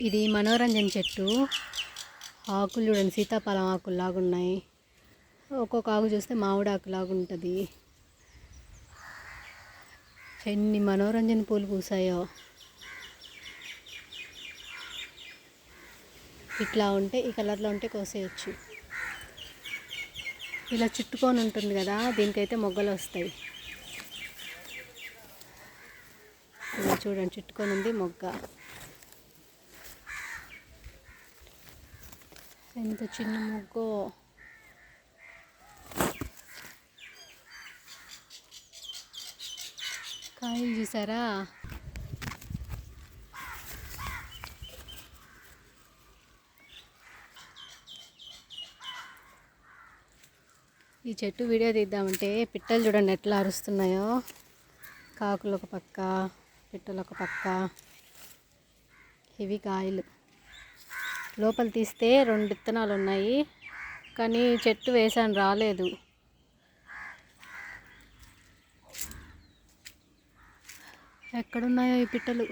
ఇది మనోరంజన్ చెట్టు. ఆకులు చూడండి సీతాఫలం ఆకులు లాగా ఉన్నాయి ఒక్కొక్క ఆకు చూస్తే మామిడి ఆకు ఉంటుంది ఎన్ని మనోరంజన్ పూలు పూసాయో. ఇట్లా ఉంటే ఈ కలర్లో ఉంటే కోసేయచ్చు. ఇలా చుట్టుకొని ఉంటుంది కదా దీనికైతే మొగ్గలు వస్తాయి. ఇలా చూడండి చుట్టుకొని ఉంది మొగ్గ. ఎంత చిన్న ముగ్గు. కాయలు చూసారా? ఈ చెట్టు వీడియో తీద్దామంటే పిట్టలు చూడండి ఎట్లా అరుస్తున్నాయో. కాకులు ఒక పక్క పిట్టలు ఒక పక్క. ఇవి కాయలు. లోపల తీస్తే రెండు విత్తనాలు ఉన్నాయి. కానీ చెట్టు వేసాను రాలేదు. ఎక్కడున్నాయో ఈ పిట్టలు?